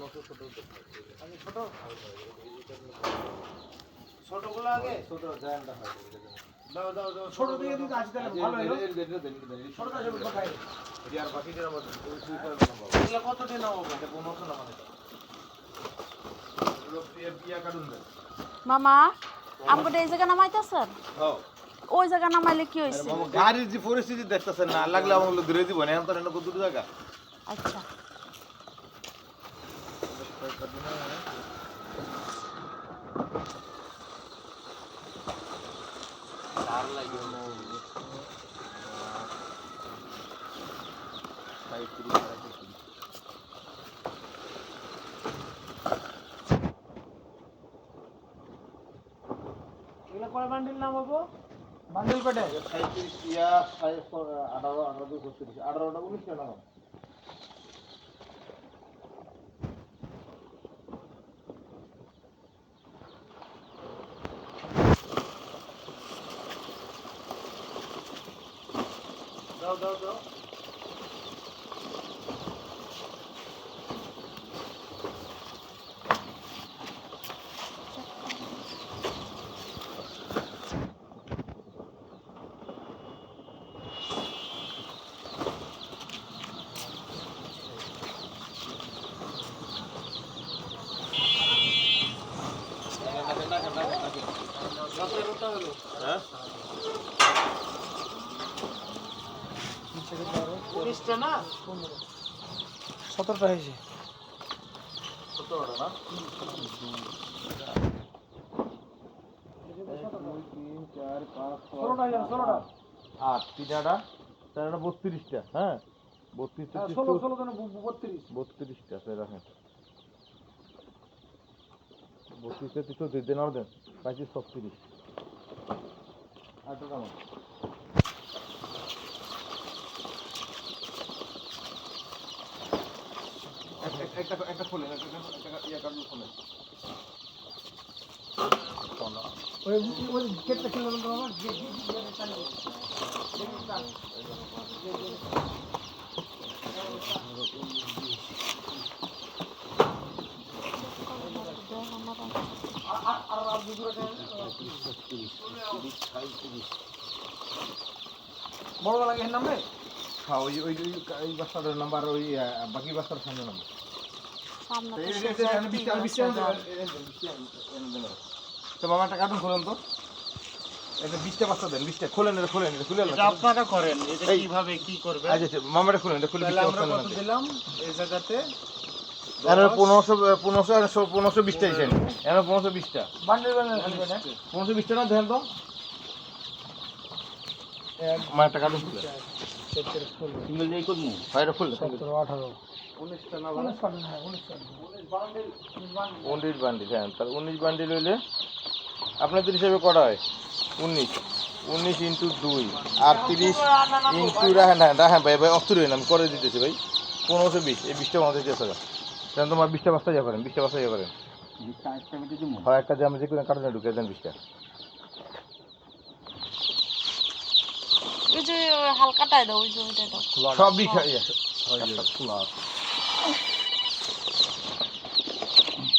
পনেরোশো ছোট ছোটগুলো আগে? ছোট জায়ান্টটা হয় দাও দাও দাও ছোট দিয়ে দিতে আজ তাহলে ভালো হলো। ছোট আছে কোথায় আর বাকিটার মধ্যে এগুলো কত দিন নাও এটা পনেরোশো না মানে এগুলো পিয়া পিয়া কাটুন দেন। মামা আমাকে এই জায়গা নামাইতেছেন? হ্যাঁ। ওই জায়গা নামাইলে কি হয়েছে গাড়ির যে পরিস্থিতি দেখতেছেন না লাগলে আমার ঘুরে দিব না এখন তো কত দূর জায়গা। আচ্ছা এগুলো কয় বান্ডিল নামাবো বান্ডিল কটে সাঁত্রিশ আঠারো আঠারো ছত্রিশ আঠারোটা উনিশটা না দাও দাও হ্যাঁ উনিশটা না? সতেরোটা হয়েছে। সতেরোটা না? আট। তিনটা? চারটা বত্রিশটা হ্যাঁ? বত্রিশটা হ্যাঁ, ষোলো ষোলো বত্রিশ। বত্রিশটা স্যার রাখেন। বত্রিশটা তিনশো দুই দিন আর দেন। পঁচিশ ছত্রিশ আটটা কেমন একটা একটা খোলেন একটা ইয়ে কার্ড খোলেন। ওই ওই গেটটা খুলে দেন তো আমার আর আর দুটো বড় লাগে নামে হ্যাঁ ওই ওই ওই বাচ্চাটার নাম্বার ওই বাকি বাচ্চার সামনে নাম্বার তো একটা কার্টুন খোলেন এটা বিশটা বাচ্চা দেন বিশটা খোলেন এটা খোলেন এটা খুলে এটা আপনারা করেন এটা কীভাবে কি করবেন আচ্ছা আচ্ছা মামাটা খুলেন এটা খুলে বিশটা বাচ্চা দেন দিলাম এই জায়গাতে এখানে পনেরোশো পনেরোশো আর পনেরোশো বিশটা এখানে এখানে পনেরোশো বিশটা বান্ডেল বান্ডেল পনেরোশো বিশটা না দেখেন তো একটা কার্টুন খুলে হয় খুললে আঠারো উনিশ বান্ডেল। হ্যাঁ হ্যাঁ তাহলে উনিশ বান্ডিল হইলে আপনাদের হিসাবে কটা হয়? উনিশ। উনিশ ইন্টু দুই আর তিরিশ ইন্টু রাখেন হ্যাঁ রাখেন ভাই ভাই অস্তুর হইন আমি করে দিতেছি ভাই। পনেরোশো বিশ এই বিশটা আমাদের দিতে হবে কারণ তোমার বিশটা বাস্তা যা করেন বিশটা বাস্তা যা করেন। হয় একটা যে আমরা যে কোনো কারণে ঢুকে দেন বিশটা। সব বিশ ইয়ে,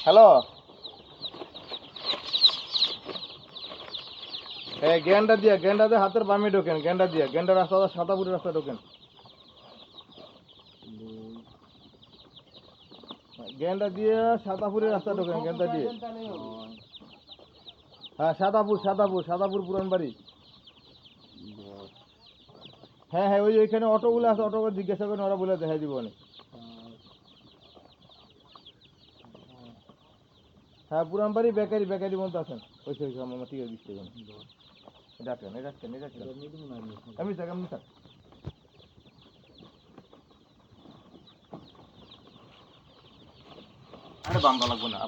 হ্যালো। হ্যাঁ গেন্ডা দিয়া, গেন্ডা দিয়ে হাতের বামে ঢোকেন, গেন্ডা দিয়া। গেন্ডা রাস্তা সাতাপুরি রাস্তা ঢোকেন। গেন্ডা দিয়ে সাতাপুরি রাস্তা ঢোকেন, গেন্ডা দিয়ে। হ্যাঁ সাদাপুর সাদাপুর সাদাপুর পুরান বাড়ি। হ্যাঁ হ্যাঁ ওই ওইখানে অটোগুলো আছে, অটোগুলো জিজ্ঞাসা করেন, ওরা বলে দেখাই দিব অনেক। হ্যাঁ পুরান বাড়ি বেকারি বেকারি বলতে আছেন ওই সেই আমার ঠিক আছে দিচ্ছে ডাকেন এই ডাকেন এই ডাকেন আমি থাক আমি থাক। আরে বাম্বা লাগবে না।